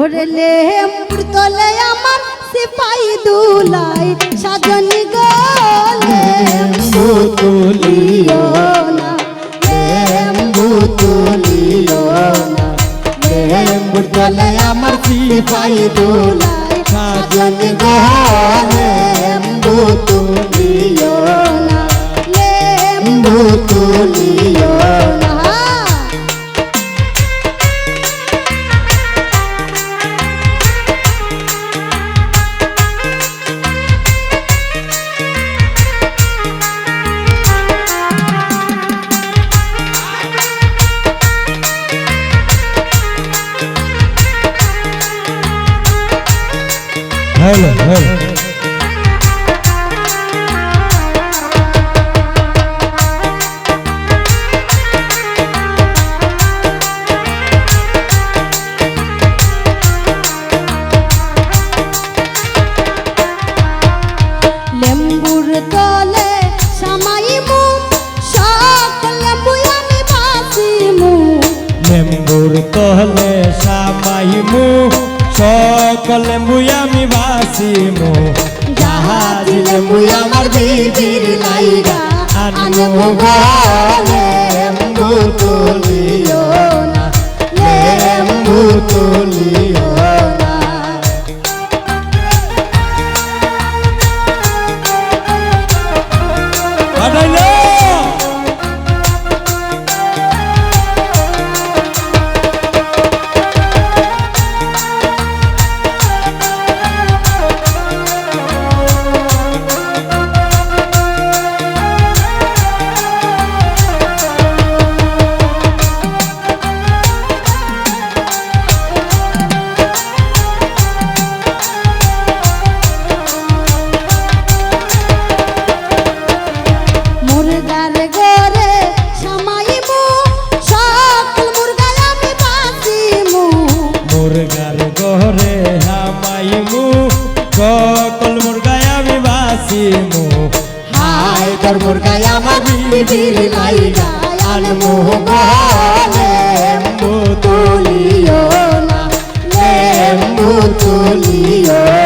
ওরে লেম্বুর তলে আমার সিপাই দুলাই, সাজনি গলে তুলিও না তুলিও না তলে আমার সিপাই দুলাই, সাজনি গো হ্যালো হ্যালো লেম্বুর তলে সামাইমু সকল লেম্বু আমি বাসিমু লেম্বুর তলে সামাইমু সকলে মুয়ামি বাসিমু। জাহাজ লেম্বু আমার বিবির লাইগা আনমু গো লেম্বু তুলিও না। লেম্বু তোর মুরগাই আমার বিবির লাইগা গো লেম্বু তুলিও না তুলিও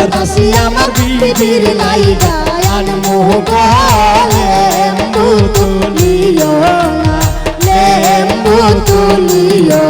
সুন্দর দাসী আমার বিবির লাইগা আনমু গো লেম্বু তুলিও না লেম্বু তুলিও